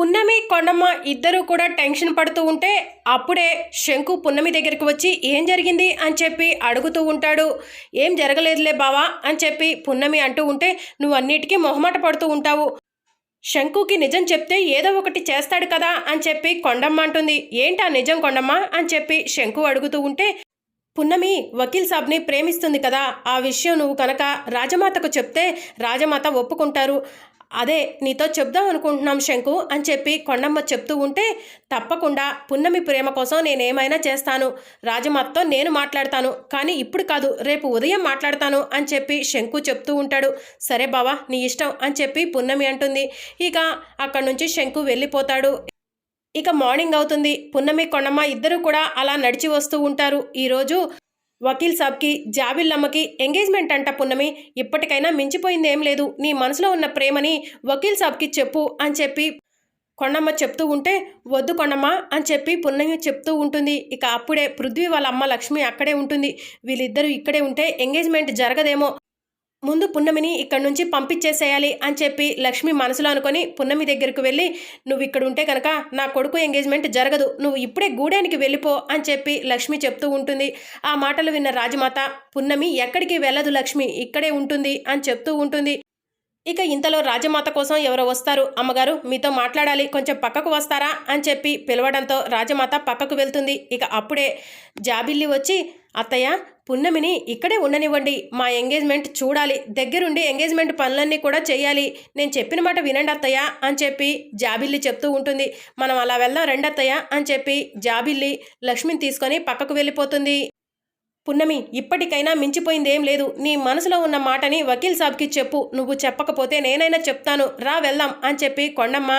పున్నమి కొండమ్మ ఇద్దరూ కూడా టెన్షన్ పడుతూ ఉంటే అప్పుడే శంకు పున్నమి దగ్గరికి వచ్చి ఏం జరిగింది? అని చెప్పి అడుగుతూ ఉంటాడు. ఏం జరగలేదులే బావా అని చెప్పి పున్నమి అంటూ ఉంటే నువ్వు అన్నిటికీ మొహమాట పడుతూ ఉంటావు. శంకుకి నిజం చెప్తే ఏదో ఒకటి చేస్తాడు కదా అని చెప్పి కొండమ్మ అంటుంది. ఏంటా నిజం కొండమ్మ? అని చెప్పి శంకు అడుగుతూ ఉంటే పున్నమి వకీల్ సాబ్ని ప్రేమిస్తుంది కదా. ఆ విషయం నువ్వు కనుక రాజమాతకు చెప్తే రాజమాత ఒప్పుకుంటారు. అదే నీతో చెప్దాం అనుకుంటున్నాం శంకు అని చెప్పి కొండమ్మ చెప్తూ ఉంటే తప్పకుండా పున్నమి ప్రేమ కోసం నేనేమైనా చేస్తాను. రాజమాతతో నేను మాట్లాడతాను. కానీ ఇప్పుడు కాదు రేపు ఉదయం మాట్లాడతాను అని చెప్పి శంకు చెప్తూ ఉంటాడు. సరే బావా నీ ఇష్టం అని చెప్పి పున్నమి అంటుంది. ఇక అక్కడి నుంచి శంకు వెళ్ళిపోతాడు. ఇక మార్నింగ్ అవుతుంది. పున్నమి కొండమ్మ ఇద్దరు కూడా అలా నడిచి వస్తూ ఉంటారు. ఈరోజు వకీల్ సాబ్కి జాబిల్లమ్మకి ఎంగేజ్మెంట్ అంట పున్నమి. ఇప్పటికైనా మించిపోయింది ఏం లేదు. నీ మనసులో ఉన్న ప్రేమని వకీల్ సాబ్కి చెప్పు అని చెప్పి కొండమ్మ చెప్తూ ఉంటే వద్దు కొండమ్మ అని చెప్పి పున్నమి చెప్తూ ఉంటుంది. ఇక అప్పుడే పృథ్వీ వాళ్ళ అమ్మ లక్ష్మి అక్కడే ఉంటుంది. వీళ్ళిద్దరూ ఇక్కడే ఉంటే ఎంగేజ్మెంట్ జరగదేమో. ముందు పున్నమిని ఇక్కడి నుంచి పంపించేసేయాలి అని చెప్పి లక్ష్మి మనసులో అనుకొని పున్నమి దగ్గరకు వెళ్ళి నువ్వు ఇక్కడ ఉంటే కనుక నా కొడుకు ఎంగేజ్మెంట్ జరగదు. నువ్వు ఇప్పుడే గూడానికి వెళ్ళిపో అని చెప్పి లక్ష్మి చెప్తూ ఉంటుంది. ఆ మాటలు విన్న రాజమాత పున్నమి ఎక్కడికి వెళ్ళదు లక్ష్మి ఇక్కడే ఉంటుంది అని చెప్తూ ఉంటుంది. ఇక ఇంతలో రాజమాత కోసం ఎవరో వస్తారు. అమ్మగారు మీతో మాట్లాడాలి. కొంచెం పక్కకు వస్తారా? అని చెప్పి పిలవడంతో రాజమాత పక్కకు వెళ్తుంది. ఇక అప్పుడే జాబిల్లి వచ్చి అత్తయ్య పున్నమిని ఇక్కడే ఉండనివ్వండి. మా ఎంగేజ్మెంట్ చూడాలి. దగ్గరుండి ఎంగేజ్మెంట్ పనులన్నీ కూడా చేయాలి. నేను చెప్పిన మాట వినండి అత్తయ్య అని చెప్పి జాబిల్లి చెప్తూ ఉంటుంది. మనం అలా వెళ్దాం రండి అత్తయ్య అని చెప్పి జాబిల్లి లక్ష్మిని తీసుకొని పక్కకు వెళ్ళిపోతుంది. పున్నమి ఇప్పటికైనా మించిపోయింది ఏం లేదు. నీ మనసులో ఉన్న మాటని వకీల్ సాబ్కి చెప్పు. నువ్వు చెప్పకపోతే నేనైనా చెప్తాను. రా వెళ్దాం అని చెప్పి కొండమ్మ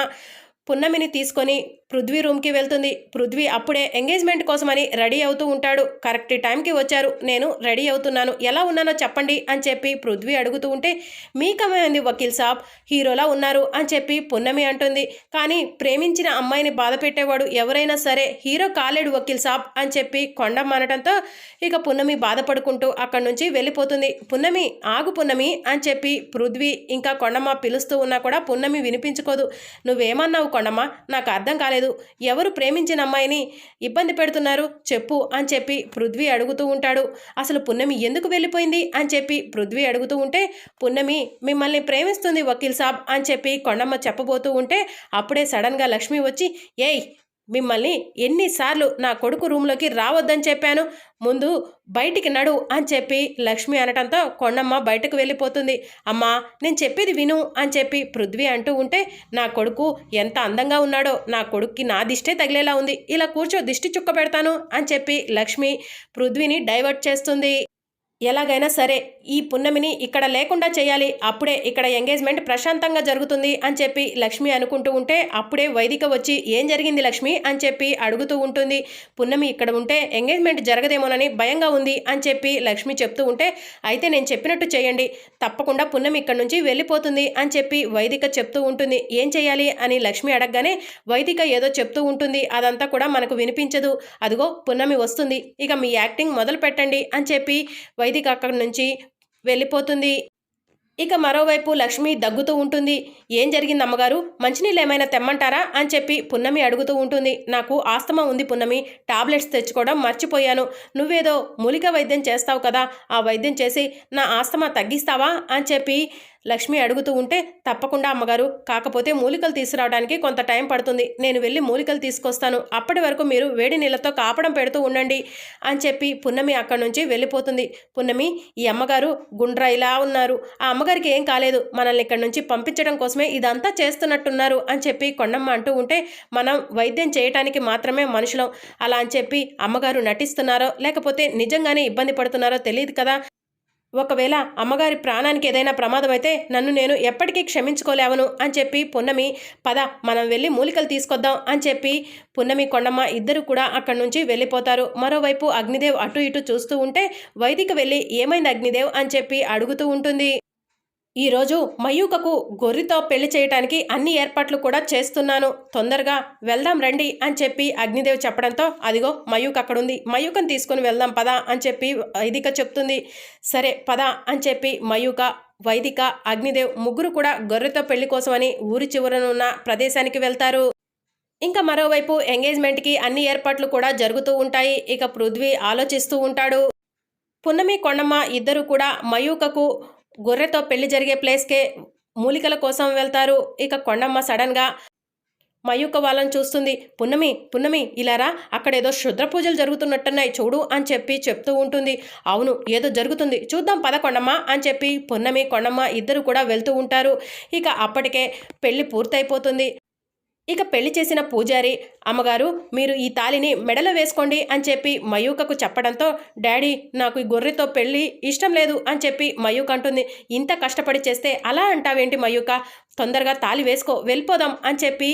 పున్నమిని తీసుకొని పృథ్వీ రూమ్కి వెళ్తుంది. పృథ్వీ అప్పుడే ఎంగేజ్మెంట్ కోసమని రెడీ అవుతూ ఉంటాడు. కరెక్ట్ టైంకి వచ్చారు. నేను రెడీ అవుతున్నాను. ఎలా ఉన్నానో చెప్పండి అని చెప్పి పృథ్వీ అడుగుతూ ఉంటే మీకమైంది వకీల్ సాబ్? హీరోలా ఉన్నారు అని చెప్పి పున్నమి అంటుంది. కానీ ప్రేమించిన అమ్మాయిని బాధ పెట్టేవాడు ఎవరైనా సరే హీరో కాలేడు వకీల్ సాబ్ అని చెప్పి కొండమ్మ అనటంతో ఇక పున్నమి బాధపడుకుంటూ అక్కడి నుంచి వెళ్ళిపోతుంది. పున్నమి ఆగు పున్నమి అని చెప్పి పృథ్వీ ఇంకా కొండమ్మ పిలుస్తూ ఉన్నా కూడా పున్నమి వినిపించుకోదు. నువ్వేమన్నావు కొండమ్మ? నాకు అర్థం కాలేదు. ఎవరు ప్రేమించిన అమ్మాయిని ఇబ్బంది పెడుతున్నారు? చెప్పు అని చెప్పి పృథ్వీ అడుగుతూ ఉంటాడు. అసలు పున్నమి ఎందుకు వెళ్ళిపోయింది? అని చెప్పి పృథ్వీ అడుగుతూ ఉంటే పున్నమి మిమ్మల్ని ప్రేమిస్తుంది వకీల్ సాబ్ అని చెప్పి కొండమ్మ చెప్పబోతూ ఉంటే అప్పుడే సడన్గా లక్ష్మి వచ్చి ఏయ్ మిమ్మల్ని ఎన్నిసార్లు నా కొడుకు రూమ్లోకి రావద్దని చెప్పాను. ముందు బయటికి నడు అని చెప్పి లక్ష్మి అనటంతో కొండమ్మ బయటకు వెళ్ళిపోతుంది. అమ్మా నేను చెప్పేది విను అని చెప్పి పృథ్వీ అంటూ ఉంటే నా కొడుకు ఎంత అందంగా ఉన్నాడో నా కొడుక్కి నా దిష్టే తగిలేలా ఉంది. ఇలా కూర్చో దిష్టి చుక్క పెడతాను అని చెప్పి లక్ష్మి పృథ్వీని డైవర్ట్ చేస్తుంది. ఎలాగైనా సరే ఈ పున్నమిని ఇక్కడ లేకుండా చేయాలి. అప్పుడే ఇక్కడ ఎంగేజ్మెంట్ ప్రశాంతంగా జరుగుతుంది అని చెప్పి లక్ష్మి అనుకుంటూ ఉంటే అప్పుడే వైదిక వచ్చి ఏం జరిగింది లక్ష్మి అని చెప్పి అడుగుతూ ఉంటుంది. పున్నమి ఇక్కడ ఉంటే ఎంగేజ్మెంట్ జరగదేమోనని భయంగా ఉంది అని చెప్పి లక్ష్మి చెప్తూ ఉంటే అయితే నేను చెప్పినట్టు చేయండి. తప్పకుండా పున్నమి ఇక్కడ నుంచి వెళ్ళిపోతుంది అని చెప్పి వైదిక చెప్తూ ఉంటుంది. ఏం చేయాలి అని లక్ష్మి అడగగానే వైదిక ఏదో చెప్తూ ఉంటుంది. అదంతా కూడా మనకు వినిపించదు. అదిగో పున్నమి వస్తుంది. ఇక మీ యాక్టింగ్ మొదలు పెట్టండి అని చెప్పి వైదిక అక్కడి నుంచి వెళ్ళిపోతుంది. ఇక మరోవైపు లక్ష్మి దగ్గుతూ ఉంటుంది. ఏం జరిగింది అమ్మగారు? మంచినీళ్ళు ఏమైనా తెమ్మంటారా? అని చెప్పి పున్నమి అడుగుతూ ఉంటుంది. నాకు ఆస్తమా ఉంది పున్నమి. టాబ్లెట్స్ తెచ్చుకోవడం మర్చిపోయాను. నువ్వేదో మూలిక వైద్యం చేస్తావు కదా. ఆ వైద్యం చేసి నా ఆస్తమా తగ్గిస్తావా? అని చెప్పి లక్ష్మి అడుగుతూ ఉంటే తప్పకుండా అమ్మగారు. కాకపోతే మూలికలు తీసుకురావడానికి కొంత టైం పడుతుంది. నేను వెళ్ళి మూలికలు తీసుకొస్తాను. అప్పటి వరకు మీరు వేడి నీళ్ళతో కాపడం పెడుతూ ఉండండి అని చెప్పి పున్నమి అక్కడి నుంచి వెళ్ళిపోతుంది. పున్నమి ఈ అమ్మగారు గుండ్రా ఇలా ఉన్నారు. ఆ అమ్మగారికి ఏం కాలేదు. మనల్ని ఇక్కడి నుంచి పంపించడం కోసమే ఇదంతా చేస్తున్నట్టున్నారు అని చెప్పి కొండమ్మ అంటూ ఉంటే మనం వైద్యం చేయటానికి మాత్రమే మనుషులం. అలా అని చెప్పి అమ్మగారు నటిస్తున్నారో లేకపోతే నిజంగానే ఇబ్బంది పడుతున్నారో తెలియదు కదా. ఒకవేళ అమ్మగారి ప్రాణానికి ఏదైనా ప్రమాదం అయితే నన్ను నేను ఎప్పటికీ క్షమించుకోలేవను అని చెప్పి పున్నమి పద మనం వెళ్ళి మూలికలు తీసుకొద్దాం అని చెప్పి పున్నమి కొండమ్మ ఇద్దరు కూడా అక్కడి నుంచి వెళ్ళిపోతారు. మరోవైపు అగ్నిదేవ్ అటు ఇటు చూస్తూ ఉంటే వైదిక వెళ్ళి ఏమైంది అగ్నిదేవ్ అని చెప్పి అడుగుతూ ఉంటుంది. ఈరోజు మయూకకు గొర్రెతో పెళ్ళి చేయటానికి అన్ని ఏర్పాట్లు కూడా చేస్తున్నాను. తొందరగా వెళ్దాం రండి అని చెప్పి అగ్నిదేవ్ చెప్పడంతో అదిగో మయూక్ అక్కడుంది. మయూకను తీసుకొని వెళ్దాం పద అని చెప్పి వైదిక చెప్తుంది. సరే పద అని చెప్పి మయూక వైదిక అగ్నిదేవ్ ముగ్గురు కూడా గొర్రెతో పెళ్ళి కోసమని ఊరి చివరనున్న ప్రదేశానికి వెళ్తారు. ఇంకా మరోవైపు ఎంగేజ్మెంట్కి అన్ని ఏర్పాట్లు కూడా జరుగుతూ ఉంటాయి. ఇక పృథ్వీ ఆలోచిస్తూ ఉంటాడు. పున్నమి కొండమ్మ ఇద్దరు కూడా మయూకకు గొర్రెతో పెళ్ళి జరిగే ప్లేస్కే మూలికల కోసం వెళ్తారు. ఇక కొండమ్మ సడన్గా మయూక వాళ్ళని చూస్తుంది. పున్నమి పున్నమి ఇలారా అక్కడేదో శుద్ర పూజలు జరుగుతున్నట్టున్నాయి. చూడు అని చెప్పి చెప్తూ ఉంటుంది. అవును ఏదో జరుగుతుంది. చూద్దాం పద కొండమ్మ అని చెప్పి పున్నమి కొండమ్మ ఇద్దరు కూడా వెళ్తూ ఉంటారు. ఇక అప్పటికే పెళ్ళి పూర్తయిపోతుంది. ఇక పెళ్ళి చేసిన పూజారి అమ్మగారు మీరు ఈ తాలిని మెడలో వేసుకోండి అని చెప్పి మయూకకు చెప్పడంతో డాడీ నాకు ఈ గొర్రెతో పెళ్ళి ఇష్టం లేదు అని చెప్పి మయూక అంటుంది. ఇంత కష్టపడి చేస్తే అలా అంటావేంటి మయూక? తొందరగా తాలి వేసుకో వెళ్ళిపోదాం అని చెప్పి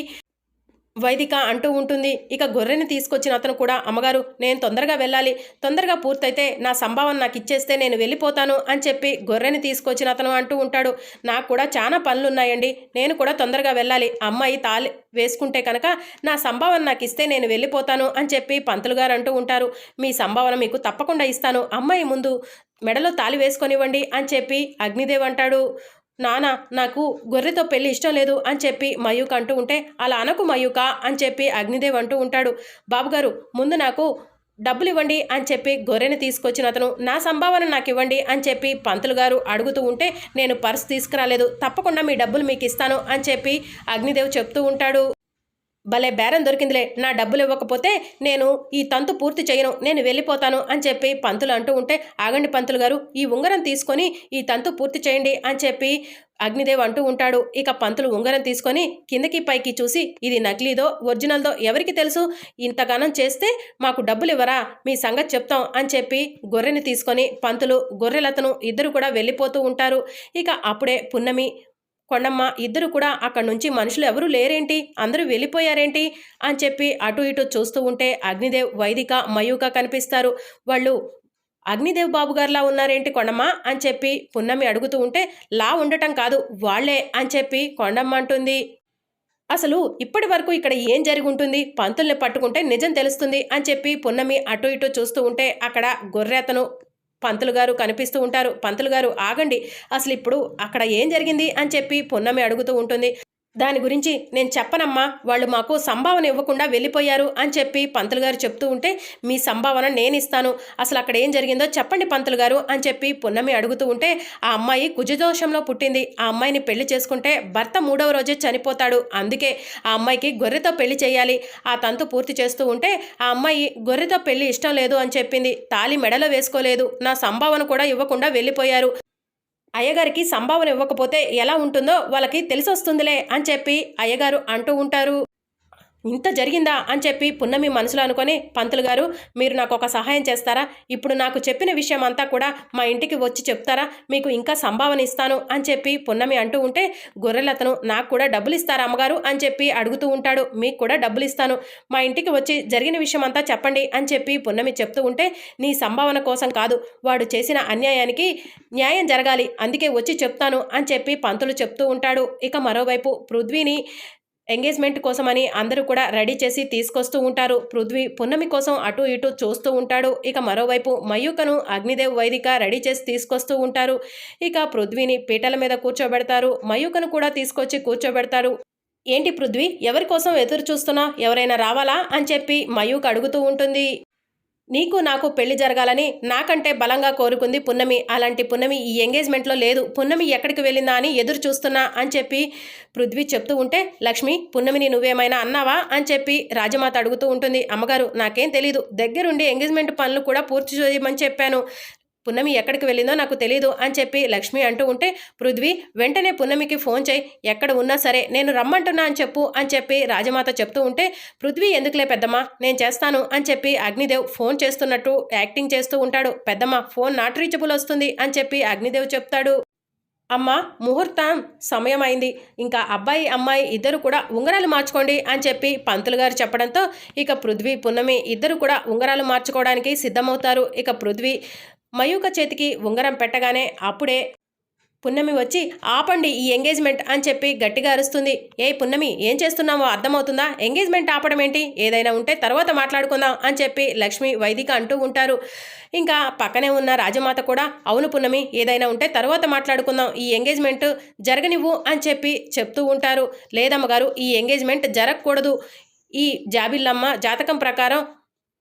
వైదిక అంటూ ఉంటుంది. ఇక గొర్రెని తీసుకొచ్చిన అతను కూడా అమ్మగారు నేను తొందరగా వెళ్ళాలి. తొందరగా పూర్తయితే నా సంభావన నాకు ఇచ్చేస్తే నేను వెళ్ళిపోతాను అని చెప్పి గొర్రెని తీసుకొచ్చిన అతను అంటూ ఉంటాడు. నాకు కూడా చాలా పనులు ఉన్నాయండి నేను కూడా తొందరగా వెళ్ళాలి. అమ్మాయి తాలి వేసుకుంటే కనుక నా సంభావన నాకు ఇస్తే నేను వెళ్ళిపోతాను అని చెప్పి పంతులు గారు అంటూ ఉంటారు. మీ సంభావన మీకు తప్పకుండా ఇస్తాను. అమ్మాయి ముందు మెడలో తాలి వేసుకొనివ్వండి అని చెప్పి అగ్నిదేవ్ అంటాడు. నానా నాకు గొర్రెతో పెళ్ళి ఇష్టం లేదు అని చెప్పి మయూక అంటూ ఉంటే అలా అనకు మయూక అని చెప్పి అగ్నిదేవ్ అంటూ ఉంటాడు. బాబుగారు ముందు నాకు డబ్బులు ఇవ్వండి అని చెప్పి గొర్రెని తీసుకొచ్చిన అతను నా సంభావన నాకు ఇవ్వండి అని చెప్పి పంతులు గారు అడుగుతూ ఉంటే నేను పర్స్ తీసుకురాలేదు తప్పకుండా మీ డబ్బులు మీకు ఇస్తాను అని చెప్పి అగ్నిదేవ్ చెప్తూ ఉంటాడు. భలే బేరం దొరికిందిలే నా డబ్బులు ఇవ్వకపోతే నేను ఈ తంతు పూర్తి చేయను నేను వెళ్ళిపోతాను అని చెప్పి పంతులు అంటూ ఉంటే ఆగండి పంతులు గారు ఈ ఉంగరం తీసుకొని ఈ తంతు పూర్తి చేయండి అని చెప్పి అగ్నిదేవ్ అంటూ ఉంటాడు. ఇక పంతులు ఉంగరం తీసుకొని కిందకి పైకి చూసి ఇది నకిలీదో ఒరిజినల్దో ఎవరికి తెలుసు? ఇంతగానం చేస్తే మాకు డబ్బులు ఇవ్వరా? మీ సంగతి చెప్తాం అని చెప్పి గొర్రెని తీసుకొని పంతులు గొర్రెలతను ఇద్దరు కూడా వెళ్ళిపోతూ ఉంటారు. ఇక అప్పుడే పున్నమి కొండమ్మ ఇద్దరు కూడా అక్కడి నుంచి మనుషులు ఎవరూ లేరేంటి? అందరూ వెళ్ళిపోయారేంటి? అని చెప్పి అటు ఇటు చూస్తూ ఉంటే అగ్నిదేవ్ వైదిక మయూక కనిపిస్తారు. వాళ్ళు అగ్నిదేవ్ బాబు గారిలా ఉన్నారేంటి కొండమ్మ? అని చెప్పి పున్నమి అడుగుతూ ఉంటే లా ఉండటం కాదు వాళ్ళే అని చెప్పి కొండమ్మ అంటుంది. అసలు ఇప్పటి వరకు ఇక్కడ ఏం జరిగి ఉంటుంది పంతుల్ని పట్టుకుంటే నిజం తెలుస్తుంది అని చెప్పి పున్నమి అటు ఇటు చూస్తూ ఉంటే అక్కడ గొర్రెతను పంతులు గారు కనిపిస్తూ ఉంటారు. పంతులు గారు ఆగండి. అసలు ఇప్పుడు అక్కడ ఏం జరిగింది అని చెప్పి పున్నమి అడుగుతూ ఉంటుంది. దాని గురించి నేను చెప్పనమ్మా. వాళ్ళు మాకు సంభావన ఇవ్వకుండా వెళ్ళిపోయారు అని చెప్పి పంతులు గారు చెప్తూ ఉంటే మీ సంభావన నేను ఇస్తాను అసలు అక్కడ ఏం జరిగిందో చెప్పండి పంతులు గారు అని చెప్పి పున్నమి అడుగుతూ ఉంటే ఆ అమ్మాయి కుజదోషంలో పుట్టింది. ఆ అమ్మాయిని పెళ్ళి చేసుకుంటే భర్త మూడవ రోజే చనిపోతాడు. అందుకే ఆ అమ్మాయికి గొర్రెతో పెళ్ళి చేయాలి. ఆ తంతు పూర్తి చేస్తూ ఉంటే ఆ అమ్మాయి గొర్రెతో పెళ్ళి ఇష్టం లేదు అని చెప్పింది. తాలి మెడలో వేసుకోలేదు. నా సంభావన కూడా ఇవ్వకుండా వెళ్ళిపోయారు. అయ్యగారికి సంభావన ఇవ్వకపోతే ఎలా ఉంటుందో వాళ్ళకి తెలిసొస్తుందిలే అని చెప్పి అయ్యగారు అంటూ ఉంటారు. ఇంత జరిగిందా అని చెప్పి పున్నమి మనసులో అనుకొని పంతులు గారు మీరు నాకు ఒక సహాయం చేస్తారా? ఇప్పుడు నాకు చెప్పిన విషయం అంతా కూడా మా ఇంటికి వచ్చి చెప్తారా? మీకు ఇంకా సంభావన ఇస్తాను అని చెప్పి పున్నమి అంటూ ఉంటే గొర్రెలతను నాకు కూడా డబ్బులు ఇస్తారా అమ్మగారు? అని చెప్పి అడుగుతూ ఉంటాడు. మీకు కూడా డబ్బులు ఇస్తాను మా ఇంటికి వచ్చి జరిగిన విషయం అంతా చెప్పండి అని చెప్పి పున్నమి చెప్తూ ఉంటే నీ సంభావన కోసం కాదు. వాడు చేసిన అన్యాయానికి న్యాయం జరగాలి. అందుకే వచ్చి చెప్తాను అని చెప్పి పంతులు చెప్తూ ఉంటాడు. ఇక మరోవైపు పృథ్వీని ఎంగేజ్మెంట్ కోసమని అందరూ కూడా రెడీ చేసి తీసుకొస్తూ ఉంటారు. పృథ్వీ పున్నమి కోసం అటు ఇటు చూస్తూ ఉంటాడు. ఇక మరోవైపు మయూకను అగ్నిదేవ్ వైదిక రెడీ చేసి తీసుకొస్తూ ఉంటారు. ఇక పృథ్వీని పీటల మీద కూర్చోబెడతారు. మయూకను కూడా తీసుకొచ్చి కూర్చోబెడతారు. ఏంటి పృథ్వీ? ఎవరి కోసం ఎదురు చూస్తున్నా? ఎవరైనా రావాలా? అని చెప్పి మయూక్ అడుగుతూ ఉంటుంది. నీకు నాకు పెళ్ళి జరగాలని నాకంటే బలంగా కోరుకుంది పున్నమి. అలాంటి పున్నమి ఈ ఎంగేజ్మెంట్లో లేదు. పున్నమి ఎక్కడికి వెళ్ళిందా అని ఎదురు చూస్తున్నా అని చెప్పి పృథ్వీ చెప్తూ ఉంటే లక్ష్మి పున్నమిని నువ్వేమైనా అన్నావా అని చెప్పి రాజమాత అడుగుతూ ఉంటుంది. అమ్మగారు నాకేం తెలీదు. దగ్గరుండి ఎంగేజ్మెంట్ పనులు కూడా పూర్తి చేయమని చెప్పాను. పున్నమి ఎక్కడికి వెళ్ళిందో నాకు తెలియదు అని చెప్పి లక్ష్మి అంటూ ఉంటే పృథ్వీ వెంటనే పున్నమికి ఫోన్ చేయి. ఎక్కడ ఉన్నా సరే నేను రమ్మంటున్నా అని చెప్పు అని చెప్పి రాజమాత చెప్తూ ఉంటే పృథ్వీ ఎందుకులే పెద్దమ్మ నేను చేస్తాను అని చెప్పి అగ్నిదేవ్ ఫోన్ చేస్తున్నట్టు యాక్టింగ్ చేస్తూ ఉంటాడు. పెద్దమ్మ ఫోన్ నాట్ రీచబుల్ వస్తుంది అని చెప్పి అగ్నిదేవ్ చెప్తాడు. అమ్మ ముహూర్తం సమయం అయింది ఇంకా అబ్బాయి అమ్మాయి ఇద్దరు కూడా ఉంగరాలు మార్చుకోండి అని చెప్పి పంతులు గారు చెప్పడంతో ఇక పృథ్వీ పున్నమి ఇద్దరు కూడా ఉంగరాలు మార్చుకోవడానికి సిద్ధమవుతారు. ఇక పృథ్వీ మయూక చేతికి ఉంగరం పెట్టగానే అప్పుడే పున్నమి వచ్చి ఆపండి ఈ ఎంగేజ్మెంట్ అని చెప్పి గట్టిగా అరుస్తుంది. ఏ పున్నమి ఏం చేస్తున్నావో అర్థమవుతుందా? ఎంగేజ్మెంట్ ఆపడం ఏంటి? ఏదైనా ఉంటే తర్వాత మాట్లాడుకుందాం అని చెప్పి లక్ష్మి వైదిక అంటూ ఉంటారు. ఇంకా పక్కనే ఉన్న రాజమాత కూడా అవును పున్నమి ఏదైనా ఉంటే తర్వాత మాట్లాడుకుందాం. ఈ ఎంగేజ్మెంట్ జరగనివ్వు అని చెప్పి చెప్తూ ఉంటారు. లేదమ్మగారు ఈ ఎంగేజ్మెంట్ జరగకూడదు. ఈ జాబిల్లమ్మ జాతకం ప్రకారం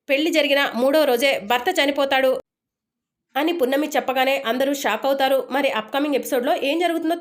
పెళ్ళి జరిగిన మూడో రోజే భర్త చనిపోతాడు. అని పున్నమి చెప్పగానే అందరూ షాక్ అవుతారు. మరి అప్కమింగ్ ఎపిసోడ్లో ఏం జరుగుతుందో